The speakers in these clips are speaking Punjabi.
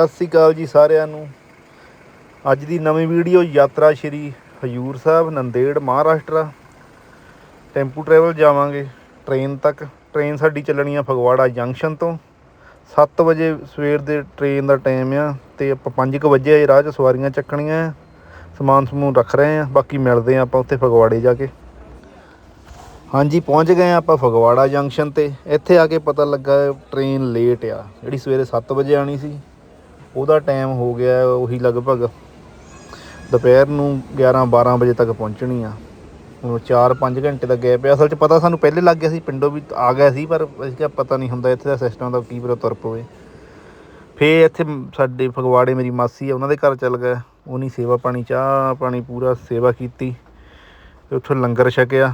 ਸਤਿ ਸ੍ਰੀ ਅਕਾਲ ਜੀ ਸਾਰਿਆਂ ਨੂੰ। ਅੱਜ ਦੀ ਨਵੀਂ ਵੀਡੀਓ ਯਾਤਰਾ ਸ਼੍ਰੀ ਹਜੂਰ ਸਾਹਿਬ, ਨੰਦੇੜ, ਮਹਾਰਾਸ਼ਟਰ। ਟੈਂਪੂ ਟਰੈਵਲ ਜਾਵਾਂਗੇ। ਟ੍ਰੇਨ ਤੱਕ। ਟ੍ਰੇਨ ਸਾਡੀ ਚੱਲਣੀ ਆ ਫਗਵਾੜਾ ਜੰਕਸ਼ਨ ਤੋਂ। 7 ਵਜੇ ਸਵੇਰ ਦੇ ਟ੍ਰੇਨ ਦਾ ਟਾਈਮ ਆ ਤੇ ਆਪਾਂ 5 ਵਜੇ ਆਏ, ਰਾਹ 'ਚ ਸਵਾਰੀਆਂ ਚੱਕਣੀਆਂ ਆ। ਸਮਾਨ ਸਮੂਨ ਰੱਖ ਰਹੇ ਆ, ਬਾਕੀ ਮਿਲਦੇ ਆ ਆਪਾਂ ਉੱਥੇ ਫਗਵਾੜੇ ਜਾ ਕੇ। ਹਾਂਜੀ, ਪਹੁੰਚ ਗਏ ਹਾਂ ਆਪਾਂ ਫਗਵਾੜਾ ਜੰਕਸ਼ਨ ਤੇ। ਇੱਥੇ ਆ ਕੇ ਪਤਾ ਲੱਗਾ ਟ੍ਰੇਨ ਲੇਟ ਆ। ਜਿਹੜੀ ਸਵੇਰੇ 7 ਵਜੇ ਆਣੀ ਸੀ। ਉਹਦਾ ਟਾਈਮ ਹੋ ਗਿਆ ਉਹੀ ਲਗਭਗ ਦੁਪਹਿਰ ਨੂੰ 11 12 ਵਜੇ ਤੱਕ ਪਹੁੰਚਣੀ ਆ। ਹੁਣ 4-5 ਘੰਟੇ ਦਾ ਗੈਪ ਹੈ। ਅਸਲ 'ਚ ਪਤਾ ਸਾਨੂੰ ਪਹਿਲੇ ਲੱਗ ਗਿਆ ਸੀ ਪਿੰਡੋਂ ਵੀ ਆ ਗਿਆ ਸੀ ਪਰ ਅਸੀਂ ਕਿਹਾ ਪਤਾ ਨਹੀਂ ਹੁੰਦਾ ਇੱਥੇ ਦਾ ਸਿਸਟਮ ਦਾ ਕੀ ਪਤਾ ਤੁਰ ਪਵੇ। ਫੇ ਇੱਥੇ ਸਾਡੇ ਫਗਵਾੜੇ ਮੇਰੀ ਮਾਸੀ ਆ ਉਹਨਾਂ ਦੇ ਘਰ ਚੱਲ ਗਏ। ਉਹਨੀ ਸੇਵਾ ਪਾਣੀ ਚਾਹ ਪਾਣੀ ਪੂਰਾ ਸੇਵਾ ਕੀਤੀ ਤੇ ਉੱਥੋਂ ਲੰਗਰ ਛਕਿਆ।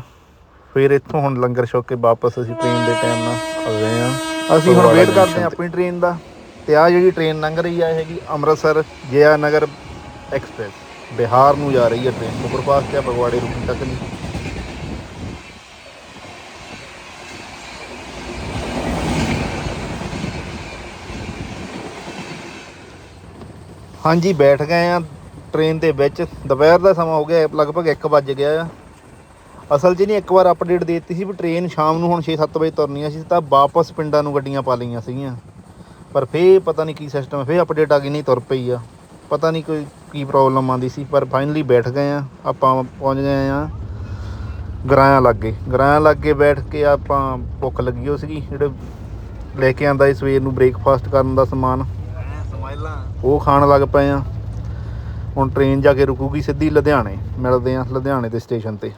ਫਿਰ ਇੱਥੋਂ ਹੁਣ ਲੰਗਰ ਛਕ ਕੇ ਵਾਪਸ ਅਸੀਂ ਟ੍ਰੇਨ ਦੇ ਟਾਈਮ ਨਾਲ ਆ ਗਏ ਆ। ਅਸੀਂ ਹੁਣ ਵੇਟ ਕਰਦੇ ਹਾਂ ਆਪਣੀ ਟ੍ਰੇਨ ਦਾ। ਤੇ ਆ ਜਿਹੜੀ ਟ੍ਰੇਨ ਲੰਘ ਰਹੀ ਆ, ਇਹ ਹੈਗੀ ਅੰਮ੍ਰਿਤਸਰ ਜਯਾ ਨਗਰ ਐਕਸਪ੍ਰੈਸ ਬਿਹਾਰ ਨੂੰ ਜਾ ਰਹੀ ਹੈ ਟ੍ਰੇਨ ਸੁਪਰਫਾਸਟ ਹੈ ਫਗਵਾੜੇ ਰੁਕੀ ਤੱਕ ਨਹੀਂ ਹਾਂਜੀ, ਬੈਠ ਗਏ ਆ ਟ੍ਰੇਨ ਦੇ ਵਿੱਚ। ਦੁਪਹਿਰ ਦਾ ਸਮਾਂ ਹੋ ਗਿਆ ਲਗਭਗ 1 ਵੱਜ ਗਿਆ ਆ। ਅਸਲ 'ਚ ਨਹੀਂ ਇੱਕ ਵਾਰ ਅਪਡੇਟ ਦੇ ਦਿੱਤੀ ਸੀ ਵੀ ਟ੍ਰੇਨ ਸ਼ਾਮ ਨੂੰ ਹੁਣ 6-7 ਵਜੇ ਤੁਰਨੀ ਸੀ, ਤਾਂ ਵਾਪਸ ਪਿੰਡਾਂ ਨੂੰ ਗੱਡੀਆਂ ਪਾ ਲਈਆਂ ਸੀਗੀਆਂ। ਪਰ ਫੇਰ ਪਤਾ ਨਹੀਂ ਕੀ ਸਿਸਟਮ ਫੇਰ ਅਪਡੇਟ ਆ ਗਈ ਨਹੀਂ ਤੁਰ ਪਈ ਆ। ਪਤਾ ਨਹੀਂ ਕੋਈ ਕੀ ਪ੍ਰੋਬਲਮ ਆਂਦੀ ਸੀ ਪਰ ਫਾਈਨਲੀ ਬੈਠ ਗਏ ਆ ਆਪਾਂ ਪਹੁੰਚ ਗਏ ਆ ਗਰਾਇਆ ਲੱਗੇ। ਗਰਾਇਆ ਲੱਗੇ ਬੈਠ ਕੇ ਆਪਾਂ ਭੁੱਖ ਲੱਗੀ ਹੋ ਸੀਗੀ ਜਿਹੜੇ ਲੈ ਕੇ ਆਂਦਾ ਸੀ ਸਵੇਰ ਨੂੰ ਬ੍ਰੇਕਫਾਸਟ ਕਰਨ ਦਾ ਸਮਾਨ। ਉਹ ਖਾਣ ਲੱਗ ਪਏ ਆ। ਹੁਣ ਟ੍ਰੇਨ ਜਾ ਕੇ ਰੁਕੂਗੀ ਸਿੱਧੀ ਲੁਧਿਆਣੇ ਮਿਲਦੇ ਆ ਲੁਧਿਆਣੇ ਦੇ ਸਟੇਸ਼ਨ ਤੇ।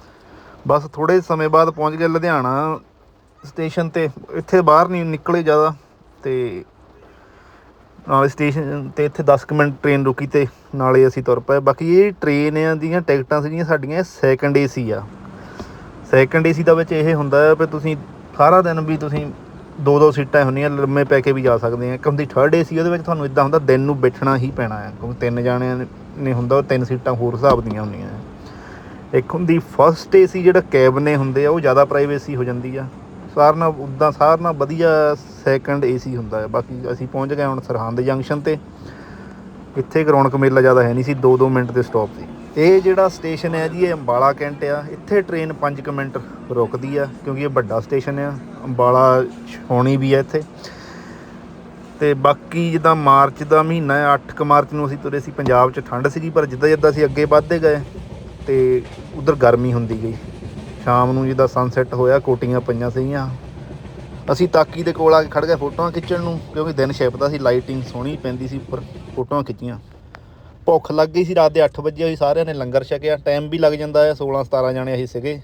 ਬਸ ਥੋੜੇ ਸਮੇਂ ਬਾਅਦ ਪਹੁੰਚ ਗਏ ਲੁਧਿਆਣਾ ਸਟੇਸ਼ਨ ਤੇ ਇੱਥੇ ਬਾਹਰ ਨਹੀਂ ਨਿਕਲੇ ਜ਼ਿਆਦਾ ਤੇ ਸਟੇਸ਼ਨ ਤੇ ਇੱਥੇ 10 ਕੁ ਮਿੰਟ ਟ੍ਰੇਨ ਰੁਕੀ ਤੇ ਨਾਲੇ ਅਸੀਂ ਤੁਰ ਪਏ। ਬਾਕੀ ਇਹ ਟ੍ਰੇਨ ਆ ਦੀਆਂ ਟਿਕਟਾਂ ਸੀਗੀਆਂ, ਸਾਡੀਆਂ ਸੈਕੰਡ ਏਸੀ ਆ। ਸੈਕੰਡ ਏਸੀ ਦਾ ਵਿੱਚ ਇਹ ਹੁੰਦਾ ਹੈ ਵੀ ਤੁਸੀਂ ਸਾਰਾ ਦਿਨ ਵੀ ਤੁਸੀਂ ਦੋ ਦੋ ਸੀਟਾਂ ਹੁੰਦੀਆਂ, ਲੰਮੇ ਪੈ ਕੇ ਵੀ ਜਾ ਸਕਦੇ ਆ। ਇੱਕ ਹੁੰਦੀ ਥਰਡ ਏਸੀ ਉਹਦੇ ਵਿੱਚ ਤੁਹਾਨੂੰ ਇਦਾਂ ਹੁੰਦਾ ਦਿਨ ਨੂੰ ਬੈਠਣਾ ਹੀ ਪੈਣਾ ਹੈ ਕਿਉਂਕਿ ਤਿੰਨ ਜਾਣਿਆਂ ਨੇ- ਹੁੰਦਾ, ਉਹ ਤਿੰਨ ਸੀਟਾਂ ਹੋਰ ਹਿਸਾਬ ਦੀਆਂ ਹੁੰਦੀਆਂ ਹੈ। ਇੱਕ ਹੁੰਦੀ ਫਸਟ ਏਸੀ ਜਿਹੜਾ ਕੈਬਨੇ ਹੁੰਦੇ ਆ, ਉਹ ਜ਼ਿਆਦਾ ਪ੍ਰਾਈਵੇਸੀ ਹੋ ਜਾਂਦੀ ਆ। ਸਾਰਿਆਂ ਨਾਲ ਉਦਾਂ ਸਾਰਿਆਂ ਨਾਲ ਵਧੀਆ ਸੈਕੰਡ ਏਸੀ ਹੁੰਦਾ ਹੈ। ਬਾਕੀ ਅਸੀਂ ਪਹੁੰਚ ਗਏ ਹੁਣ ਸਰਹੰਦ ਜੰਕਸ਼ਨ ਤੇ। ਇੱਥੇ ਰੌਣਕ ਮੇਲਾ ਜ਼ਿਆਦਾ ਹੈ ਨਹੀਂ ਸੀ 2-2 ਮਿੰਟ ਦੇ ਸਟਾਪ ਸੀ। ਇਹ ਜਿਹੜਾ ਸਟੇਸ਼ਨ ਹੈ ਜੀ, ਇਹ ਅੰਬਾਲਾ ਕੈਂਟ ਆ। ਇੱਥੇ ਟ੍ਰੇਨ 5 ਮਿੰਟ ਰੁਕਦੀ ਆ, ਕਿਉਂਕਿ ਇਹ ਵੱਡਾ ਸਟੇਸ਼ਨ ਆ। ਅੰਬਾਲਾ ਛਾਉਣੀ ਵੀ ਆ ਇੱਥੇ। ਤੇ ਬਾਕੀ ਜਿੱਦਾਂ ਮਾਰਚ ਦਾ ਮਹੀਨਾ ਹੈ 8 ਮਾਰਚ ਨੂੰ ਅਸੀਂ ਤੁਰੇ ਸੀ, ਪੰਜਾਬ 'ਚ ਠੰਡ ਸੀਗੀ, ਪਰ ਜਿੱਦਾਂ ਜਿੱਦਾਂ ਅਸੀਂ ਅੱਗੇ ਵੱਧਦੇ ਗਏ ਤੇ ਉਧਰ ਗਰਮੀ ਹੁੰਦੀ ਗਈ। ਸ਼ਾਮ ਨੂੰ ਜਿੱਦਾਂ ਸਨਸੈਟ ਹੋਇਆ, ਕੋਟੀਆਂ ਪਈਆਂ ਸੀਗੀਆਂ। ਅਸੀਂ ਤਾਕੀ ਦੇ ਕੋਲ ਆ ਕੇ ਖੜ ਗਏ ਫੋਟੋਆਂ ਖਿੱਚਣ ਨੂੰ, ਕਿਉਂਕਿ ਦਿਨ ਛਿਪਦਾ ਸੀ ਲਾਈਟਿੰਗ ਸੋਹਣੀ ਪੈਂਦੀ ਸੀ ਉੱਪਰ, ਫੋਟੋਆਂ ਖਿੱਚੀਆਂ। ਭੁੱਖ ਲੱਗ ਗਈ ਸੀ, ਰਾਤ ਦੇ 8 ਵਜੇ ਅਸੀਂ ਸਾਰਿਆਂ ਨੇ ਲੰਗਰ ਛਕਿਆ। ਟਾਈਮ ਵੀ ਲੱਗ ਜਾਂਦਾ ਹੈ 16 17 ਜਾਣੇ ਅਸੀਂ ਸੀਗੇ।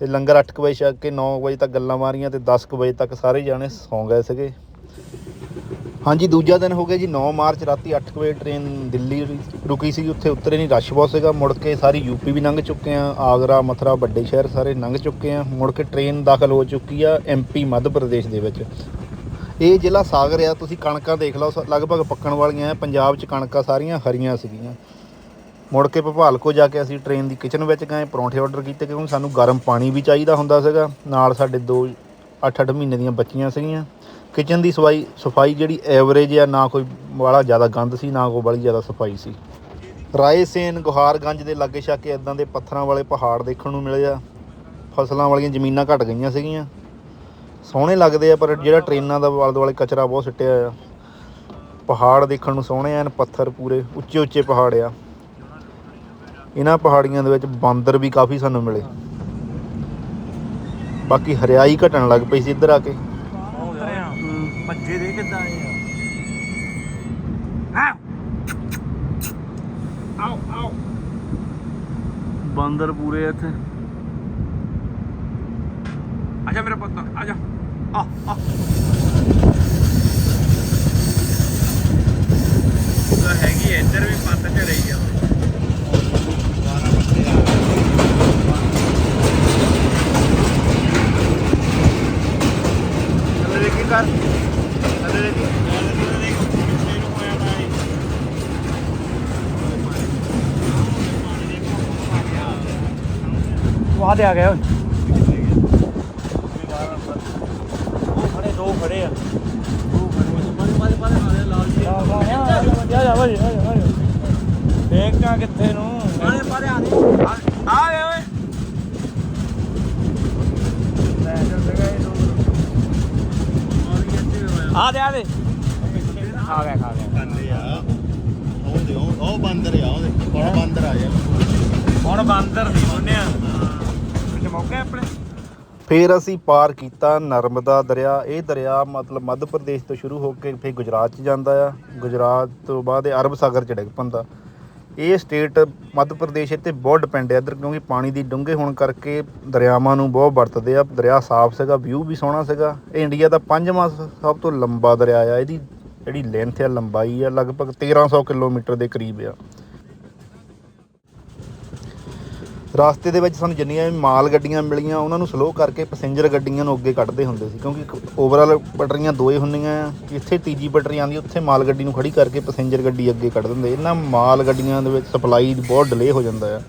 ਤੇ ਲੰਗਰ 8 ਵਜੇ ਛਕ ਕੇ 9 ਵਜੇ ਤੱਕ ਗੱਲਾਂ ਮਾਰੀਆਂ ਤੇ 10 ਵਜੇ ਤੱਕ ਸਾਰੇ ਜਾਣੇ ਸੌਂ ਗਏ ਸੀਗੇ। ਹਾਂਜੀ, ਦੂਜਾ ਦਿਨ ਹੋ ਗਿਆ ਜੀ 9 ਮਾਰਚ ਰਾਤੀ 8 ਵਜੇ ਟ੍ਰੇਨ ਦਿੱਲੀ ਰੁਕੀ ਸੀ ਉੱਥੇ ਉਤਰੇ ਨਹੀਂ ਰਸ਼ ਬਹੁਤ ਸੀਗਾ। ਮੁੜ ਕੇ ਸਾਰੀ ਯੂਪੀ ਵੀ ਲੰਘ ਚੁੱਕੇ ਆ, ਆਗਰਾ, ਮਥੁਰਾ, ਵੱਡੇ ਸ਼ਹਿਰ ਸਾਰੇ ਲੰਘ ਚੁੱਕੇ ਆ। ਮੁੜ ਕੇ ਟ੍ਰੇਨ ਦਾਖਲ ਹੋ ਚੁੱਕੀ ਆ ਐਮਪੀ ਮੱਧ ਪ੍ਰਦੇਸ਼ ਦੇ ਵਿੱਚ। ਇਹ ਜ਼ਿਲ੍ਹਾ ਸਾਗਰ ਆ, ਤੁਸੀਂ ਕਣਕਾਂ ਦੇਖ ਲਓ, ਸ- ਲਗਭਗ ਪੱਕਣ ਵਾਲੀਆਂ ਆ। ਪੰਜਾਬ 'ਚ ਕਣਕਾਂ ਸਾਰੀਆਂ ਹਰੀਆਂ ਸੀਗੀਆਂ। ਮੁੜ ਕੇ ਭੋਪਾਲ ਕੋ ਜਾ ਕੇ ਅਸੀਂ ਟ੍ਰੇਨ ਦੀ ਕਿਚਨ ਵਿੱਚ ਗਏ, ਪਰੌਂਠੇ ਆਰਡਰ ਕੀਤੇ, ਕਿਉਂਕਿ ਸਾਨੂੰ ਗਰਮ ਪਾਣੀ ਵੀ ਚਾਹੀਦਾ ਹੁੰਦਾ ਸੀਗਾ। ਨਾਲ ਸਾਡੇ ਦੋ 8-8 ਮਹੀਨੇ ਦੀਆਂ ਬੱਚੀਆਂ ਸੀਗੀਆਂ। ਕਿਚਨ ਦੀ ਸਫ਼ਾਈ ਸਫ਼ਾਈ ਜਿਹੜੀ ਐਵਰੇਜ ਆ, ਨਾ ਕੋਈ ਵਾਲਾ ਜ਼ਿਆਦਾ ਗੰਦ ਸੀ, ਨਾ ਕੋਈ ਬੜੀ ਜ਼ਿਆਦਾ ਸਫ਼ਾਈ ਸੀ। ਰਾਏਸੇਨ ਗੁਹਾਰਗੰਜ ਦੇ ਲਾਗੇ ਛਾਕੇ ਇਦਾਂ ਦੇ ਪੱਥਰਾਂ ਵਾਲੇ ਪਹਾੜ ਦੇਖਣ ਨੂੰ ਮਿਲੇ ਆ। ਫਸਲਾਂ ਵਾਲੀਆਂ ਜ਼ਮੀਨਾਂ ਘਟ ਗਈਆਂ ਸੀਗੀਆਂ। ਸੋਹਣੇ ਲੱਗਦੇ ਆ, ਪਰ ਜਿਹੜਾ ਟ੍ਰੇਨਾਂ ਦਾ ਆਲੇ ਦੁਆਲੇ ਕਚਰਾ ਬਹੁਤ ਸਿੱਟਿਆ ਆ ਪਹਾੜ ਦੇਖਣ ਨੂੰ ਸੋਹਣੇ ਐਨ ਪੱਥਰ ਪੂਰੇ ਉੱਚੇ ਉੱਚੇ ਪਹਾੜ ਆ। ਇਹਨਾਂ ਪਹਾੜੀਆਂ ਦੇ ਵਿੱਚ ਬਾਂਦਰ ਵੀ ਕਾਫੀ ਸਾਨੂੰ ਮਿਲੇ। ਬਾਕੀ ਹਰਿਆਈ ਘਟਣ ਲੱਗ ਪਈ ਸੀ ਇੱਧਰ ਆ ਕੇ। ਭੱਜੇ ਦੇ ਕਿੱਦਾਂ ਆਏ ਆਓ ਆਓ ਬਾਂਦਰ ਪੂਰੇ ਇੱਥੇ ਆਜਾ ਮੇਰਾ ਪੁੱਤ ਆਜਾ ਆ ਆ ਤਾਂ ਹੈਗੀ ਹੈ, ਇੱਧਰ ਵੀ ਪੱਤ ਚ ਰਹੀ ਆ ਥੱਲੇ ਦੇਖੀ ਕਰ ਤੇ ਆ ਗਏ ਓਏ। ਉਹ ਖੜੇ ਦੋ ਖੜੇ ਆ। ਉਹ ਖੜੇ ਪਾਲੇ ਪਾਲੇ ਪਾਲੇ ਲਾਲ ਜੀ ਆ ਜਾ ਆ ਜਾ ਦੇਖਾਂ ਕਿੱਥੇ ਨੂੰ। ਆਲੇ ਪਾਰੇ ਆ ਦੇ ਆ ਗਏ ਓਏ ਆ ਦੇ। ਆ ਦੇ ਖਾ ਗਿਆ ਖਾ ਗਿਆ। ਕੰਨੇ ਆ ਉਹ ਦੇ ਉਹ ਉਹ ਬਾਂਦਰ ਆ ਉਹਦੇ ਹੁਣ ਬਾਂਦਰ ਆ ਜਾ ਹੁਣ ਬਾਂਦਰ ਮੌਕੇ ਆਪਣੇ ਫਿਰ ਅਸੀਂ ਪਾਰ ਕੀਤਾ ਨਰਮਦਾ ਦਰਿਆ। ਇਹ ਦਰਿਆ ਮਤਲਬ ਮੱਧ ਪ੍ਰਦੇਸ਼ ਤੋਂ ਸ਼ੁਰੂ ਹੋ ਕੇ ਫਿਰ ਗੁਜਰਾਤ ਚ ਜਾਂਦਾ ਆ। ਗੁਜਰਾਤ ਤੋਂ ਬਾਅਦ ਇਹ ਅਰਬ ਸਾਗਰ ਚ ਡਿੱਗ ਪੈਂਦਾ। ਇਹ ਸਟੇਟ ਮੱਧ ਪ੍ਰਦੇਸ਼ ਇੱਥੇ ਬਹੁਤ ਡਿਪੈਂਡ ਹੈ ਇੱਧਰ, ਕਿਉਂਕਿ ਪਾਣੀ ਦੀ ਡੂੰਘੇ ਹੋਣ ਕਰਕੇ ਦਰਿਆਵਾਂ ਨੂੰ ਬਹੁਤ ਵਰਤਦੇ ਆ। ਦਰਿਆ ਸਾਫ਼ ਸੀਗਾ ਵਿਊ ਵੀ ਸੋਹਣਾ ਸੀਗਾ। ਇਹ ਇੰਡੀਆ ਦਾ ਪੰਜਵਾਂ ਸਭ ਤੋਂ ਲੰਬਾ ਦਰਿਆ ਆ। ਇਹਦੀ ਜਿਹੜੀ ਲੈਂਥ ਆ, ਲੰਬਾਈ ਆ, ਲਗਭਗ 1300 ਕਿਲੋਮੀਟਰ ਦੇ ਕਰੀਬ ਆ। ਰਾਸਤੇ ਦੇ ਵਿੱਚ ਸਾਨੂੰ ਜਿੰਨੀਆਂ ਵੀ ਮਾਲ ਗੱਡੀਆਂ ਮਿਲੀਆਂ, ਉਹਨਾਂ ਨੂੰ ਸਲੋ ਕਰਕੇ ਪੈਸੇਂਜਰ ਗੱਡੀਆਂ ਨੂੰ ਅੱਗੇ ਕੱਢਦੇ ਹੁੰਦੇ ਸੀ, ਕਿਉਂਕਿ ਓਵਰਆਲ ਪਟਰੀਆਂ ਦੋ ਹੀ ਹੁੰਦੀਆਂ ਆ ਜਿੱਥੇ ਤੀਜੀ ਪਟਰੀ ਆਉਂਦੀ, ਉੱਥੇ ਮਾਲ ਗੱਡੀ ਨੂੰ ਖੜੀ ਕਰਕੇ ਪੈਸੇਂਜਰ ਗੱਡੀ ਅੱਗੇ ਕੱਢ ਦਿੰਦੇ ਇਹਨਾਂ ਮਾਲ ਗੱਡੀਆਂ ਦੇ ਵਿੱਚ ਸਪਲਾਈ ਬਹੁਤ ਡਿਲੇ ਹੋ ਜਾਂਦਾ ਆ।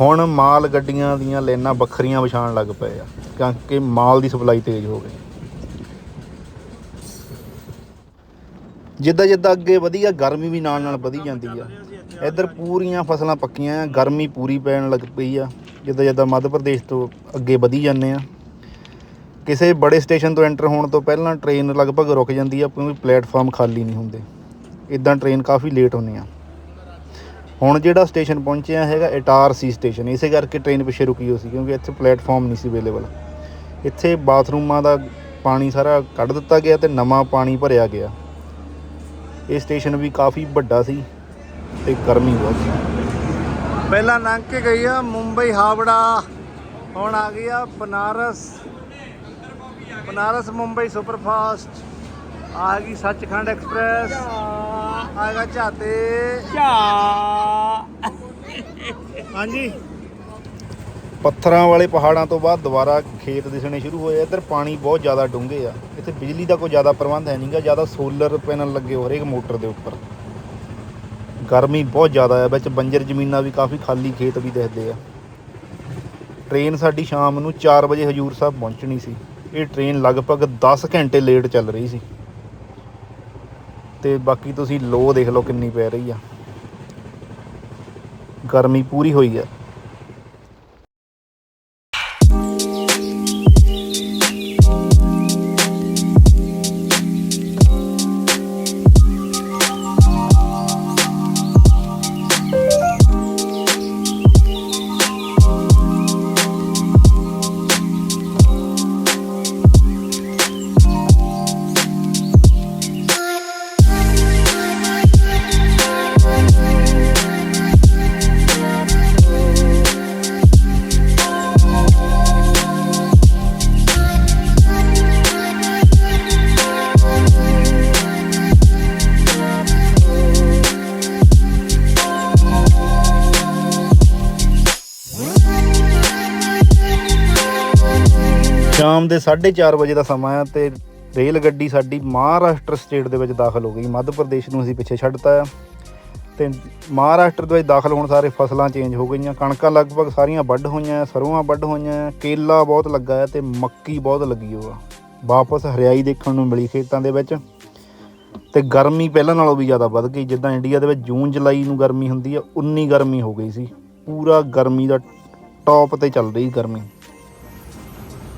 ਹੁਣ ਮਾਲ ਗੱਡੀਆਂ ਦੀਆਂ ਲਾਈਨਾਂ ਵੱਖਰੀਆਂ ਵਿਛਾਉਣ ਲੱਗ ਪਏ ਆ, ਕਿਉਂਕਿ ਮਾਲ ਦੀ ਸਪਲਾਈ ਤੇਜ਼ ਹੋ ਗਈ। ਜਿੱਦਾਂ ਜਿੱਦਾਂ ਅੱਗੇ ਵਧੀਆ ਗਰਮੀ ਵੀ ਨਾਲ ਨਾਲ ਵਧੀ ਜਾਂਦੀ ਆ। ਇੱਧਰ ਪੂਰੀਆਂ ਫਸਲਾਂ ਪੱਕੀਆਂ ਆ, ਗਰਮੀ ਪੂਰੀ ਪੈਣ ਲੱਗ ਪਈ ਆ। ਜਿੱਦਾਂ ਜਿੱਦਾਂ ਮੱਧ ਪ੍ਰਦੇਸ਼ ਤੋਂ ਅੱਗੇ ਵਧੀ ਜਾਂਦੇ ਆ। ਕਿਸੇ ਬੜੇ ਸਟੇਸ਼ਨ ਤੋਂ ਐਂਟਰ ਹੋਣ ਤੋਂ ਪਹਿਲਾਂ ਟ੍ਰੇਨ ਲਗਭਗ ਰੁਕ ਜਾਂਦੀ ਆ, ਕਿਉਂਕਿ ਪਲੇਟਫਾਰਮ ਖਾਲੀ ਨਹੀਂ ਹੁੰਦੇ। ਇਦਾਂ ਟ੍ਰੇਨ ਕਾਫੀ ਲੇਟ ਹੁੰਦੀ ਆ। ਹੁਣ ਜਿਹੜਾ ਸਟੇਸ਼ਨ ਪਹੁੰਚਿਆ ਹੈਗਾ ਇਟਾਰਸੀ ਸਟੇਸ਼ਨ, ਇਸੇ ਕਰਕੇ ਟ੍ਰੇਨ ਪਿੱਛੇ ਰੁਕੀ ਹੋਈ ਸੀ, ਕਿਉਂਕਿ ਇੱਥੇ ਪਲੇਟਫਾਰਮ ਨਹੀਂ ਸੀ ਅਵੇਲੇਬਲ। ਇੱਥੇ ਬਾਥਰੂਮਾਂ ਦਾ ਪਾਣੀ ਸਾਰਾ ਕੱਢ ਦਿੱਤਾ ਗਿਆ ਤੇ ਨਵਾਂ ਪਾਣੀ ਭਰਿਆ ਗਿਆ। ਇਹ ਸਟੇਸ਼ਨ ਵੀ ਕਾਫੀ ਵੱਡਾ ਸੀ ਤੇ ਗਰਮੀ ਬਹੁਤ ਸੀ। ਪਹਿਲਾਂ ਲੰਘ ਕੇ ਗਈ ਆ ਮੁੰਬਈ ਹਾਵੜਾ ਹੁਣ ਆ ਗਈ ਆ ਬਨਾਰਸ। ਬਨਾਰਸ ਮੁੰਬਈ ਸੁਪਰਫਾਸਟ। ਆ ਗਈ ਸੱਚਖੰਡ ਐਕਸਪ੍ਰੈਸ। ਆ ਗਿਆ ਝਾਤੇ। ਹਾਂਜੀ। ਪੱਥਰਾਂ ਵਾਲੇ ਪਹਾੜਾਂ ਤੋਂ ਬਾਅਦ ਦੁਬਾਰਾ ਖੇਤ ਦਿਸਣੇ ਸ਼ੁਰੂ ਹੋਏ। ਇੱਧਰ ਪਾਣੀ ਬਹੁਤ ਜ਼ਿਆਦਾ ਡੂੰਘੇ ਆ। ਇੱਥੇ ਬਿਜਲੀ ਦਾ ਕੋਈ ਜ਼ਿਆਦਾ ਪ੍ਰਬੰਧ ਹੈ ਨਹੀਂਗਾ ਜ਼ਿਆਦਾ ਸੋਲਰ ਪੈਨਲ ਲੱਗੇ ਹੋ ਹਰੇਕ ਮੋਟਰ ਦੇ ਉੱਪਰ। ਗਰਮੀ ਬਹੁਤ ਜ਼ਿਆਦਾ ਆ ਵਿੱਚ ਬੰਜਰ ਜ਼ਮੀਨਾਂ ਵੀ ਕਾਫੀ ਖਾਲੀ, ਖੇਤ ਵੀ ਦਿਖਦੇ ਆ। ਟ੍ਰੇਨ ਸਾਡੀ ਸ਼ਾਮ ਨੂੰ 4 ਵਜੇ ਹਜੂਰ ਸਾਹਿਬ ਪਹੁੰਚਣੀ ਸੀ। ਇਹ ਟ੍ਰੇਨ ਲਗਭਗ 10 ਘੰਟੇ ਲੇਟ ਚੱਲ ਰਹੀ ਸੀ। ਤੇ ਬਾਕੀ ਤੁਸੀਂ ਲੋ ਦੇਖ ਲਓ ਕਿੰਨੀ ਪੈ ਰਹੀ ਆ। ਗਰਮੀ ਪੂਰੀ ਹੋਈ ਆ। ਸ਼ਾਮ ਦੇ 4:30 ਵਜੇ ਦਾ ਸਮਾਂ ਆ ਤੇ ਰੇਲ ਗੱਡੀ ਸਾਡੀ ਮਹਾਰਾਸ਼ਟਰ ਸਟੇਟ ਦੇ ਵਿੱਚ ਦਾਖਲ ਹੋ ਗਈ। ਮੱਧ ਪ੍ਰਦੇਸ਼ ਨੂੰ ਅਸੀਂ ਪਿੱਛੇ ਛੱਡਤਾ ਆ। ਤੇ ਮਹਾਰਾਸ਼ਟਰ ਦੇ ਵਿੱਚ ਦਾਖਲ ਹੋਣ ਸਾਰੇ ਫਸਲਾਂ ਚੇਂਜ ਹੋ ਗਈਆਂ। ਕਣਕਾਂ ਲਗਭਗ ਸਾਰੀਆਂ ਵੱਢ ਹੋਈਆਂ ਸਰੋਆਂ ਵੱਢ ਹੋਈਆਂ, ਕੇਲਾ ਬਹੁਤ ਲੱਗਾ ਹੈ ਤੇ ਮੱਕੀ ਬਹੁਤ ਲੱਗੀ ਹੋਆ। ਵਾਪਸ ਹਰਿਆਈ ਦੇਖਣ ਨੂੰ ਮਿਲੀ ਖੇਤਾਂ ਦੇ ਵਿੱਚ। ਤੇ ਗਰਮੀ ਪਹਿਲਾਂ ਨਾਲੋਂ ਵੀ ਜ਼ਿਆਦਾ ਵੱਧ ਗਈ। ਜਿੱਦਾਂ ਇੰਡੀਆ ਦੇ ਵਿੱਚ ਜੂਨ, ਜੁਲਾਈ ਨੂੰ ਗਰਮੀ ਹੁੰਦੀ ਆ, ਉਨੀ ਗਰਮੀ ਹੋ ਗਈ ਸੀ। ਪੂਰਾ ਗਰਮੀ ਦਾ ਟੌਪ ਤੇ ਚੱਲ ਰਹੀ ਗਰਮੀ।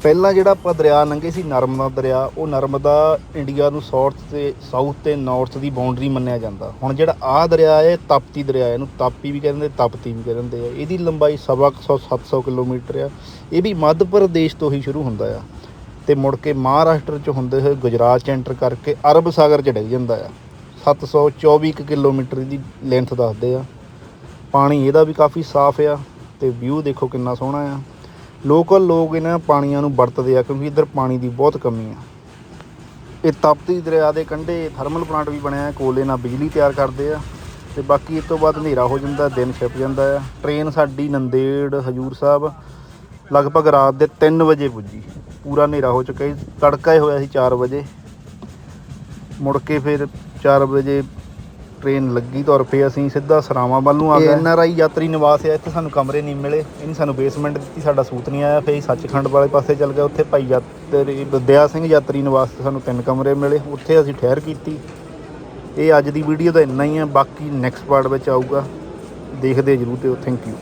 ਪਹਿਲਾਂ ਜਿਹੜਾ ਆਪਾਂ ਦਰਿਆ ਲੰਘੇ ਸੀ ਨਰਮਦਾ ਦਰਿਆ, ਉਹ ਨਰਮਦਾ ਇੰਡੀਆ ਨੂੰ ਸਾਊਥ ਤੇ ਸਾਊਥ ਤੇ ਨਾਰਥ ਦੀ ਬਾਉਂਡਰੀ ਮੰਨਿਆ ਜਾਂਦਾ। ਹੁਣ ਜਿਹੜਾ ਆਹ ਦਰਿਆ ਹੈ ਤਾਪਤੀ ਦਰਿਆ ਇਹਨੂੰ ਤਾਪੀ ਵੀ ਕਹਿੰਦੇ, ਤਪਤੀ ਵੀ ਕਹਿੰਦੇ ਆ। ਇਹਦੀ ਲੰਬਾਈ ਸਵਾ ਕੁ ਸੌ 700 ਕਿਲੋਮੀਟਰ ਆ। ਇਹ ਵੀ ਮੱਧ ਪ੍ਰਦੇਸ਼ ਤੋਂ ਹੀ ਸ਼ੁਰੂ ਹੁੰਦਾ ਆ। ਤੇ ਮੁੜ ਕੇ ਮਹਾਰਾਸ਼ਟਰ ਚ ਹੁੰਦੇ ਹੋਏ ਗੁਜਰਾਤ ਚ ਐਂਟਰ ਕਰਕੇ ਅਰਬ ਸਾਗਰ ਚ ਡਿੱਗ ਜਾਂਦਾ ਆ। 724 ਕੁ ਕਿਲੋਮੀਟਰ ਦੀ ਲੈਂਥ ਦੱਸਦੇ ਆ। ਪਾਣੀ ਇਹਦਾ ਵੀ ਕਾਫੀ ਸਾਫ਼ ਆ। ਤੇ ਵਿਊ ਦੇਖੋ ਕਿੰਨਾ ਸੋਹਣਾ ਆ। ਲੋਕਲ ਲੋਕ ਇਹਨਾਂ ਪਾਣੀਆਂ ਨੂੰ ਵਰਤਦੇ ਆ ਕਿਉਂਕਿ ਇੱਧਰ ਪਾਣੀ ਦੀ ਬਹੁਤ ਕਮੀ ਆ। ਇਹ ਤਪਤੀ ਦਰਿਆ ਦੇ ਕੰਢੇ ਥਰਮਲ ਪਲਾਂਟ ਵੀ ਬਣਿਆ, ਕੋਲੇ ਨਾਲ ਬਿਜਲੀ ਤਿਆਰ ਕਰਦੇ ਆ ਤੇ ਬਾਕੀ ਇਸ ਤੋਂ ਬਾਅਦ ਹਨੇਰਾ ਹੋ ਜਾਂਦਾ, ਦਿਨ ਛਿਪ ਜਾਂਦਾ ਆ। ਟ੍ਰੇਨ ਸਾਡੀ ਨੰਦੇੜ, ਹਜੂਰ ਸਾਹਿਬ ਲਗਭਗ ਰਾਤ ਦੇ 3 ਵਜੇ ਪੁੱਜੀ। ਪੂਰਾ ਹਨੇਰਾ ਹੋ ਚੁੱਕਾ ਸੀ, ਤੜਕਾ ਹੀ ਹੋਇਆ ਸੀ 4 ਵਜੇ। ਮੁੜ ਕੇ ਫਿਰ 4 ਵਜੇ ਟ੍ਰੇਨ ਲੱਗੀ ਤੁਰ ਪਏ ਅਸੀਂ, ਸਿੱਧਾ ਸਰਾਵਾਂ ਵੱਲ ਨੂੰ ਆ ਗਏ। ਐਨ ਆਰ ਆਈ ਯਾਤਰੀ ਨਿਵਾਸ ਹੈ ਇੱਥੇ ਸਾਨੂੰ ਕਮਰੇ ਨਹੀਂ ਮਿਲੇ, ਇਹਨੇ ਸਾਨੂੰ ਬੇਸਮੈਂਟ ਦਿੱਤੀ, ਸਾਡਾ ਸੂਤ ਨਹੀਂ ਆਇਆ, ਫਿਰ ਸੱਚਖੰਡ ਵਾਲੇ ਪਾਸੇ ਚੱਲ ਗਏ, ਉੱਥੇ ਭਾਈ ਯਾਤਰੀ ਵਿਦਿਆ ਸਿੰਘ ਯਾਤਰੀ ਨਿਵਾਸ ਤੇ ਸਾਨੂੰ ਤਿੰਨ ਕਮਰੇ ਮਿਲੇ, ਉੱਥੇ ਅਸੀਂ ਠਹਿਰ ਕੀਤੀ। ਇਹ ਅੱਜ ਦੀ ਵੀਡੀਓ ਦਾ ਇੰਨਾ ਹੀ ਹੈ ਬਾਕੀ ਨੈਕਸਟ ਪਾਰਟ ਵਿੱਚ ਆਊਗਾ, ਦੇਖਦੇ ਜਰੂਰ ਤੇ ਥੈਂਕ ਯੂ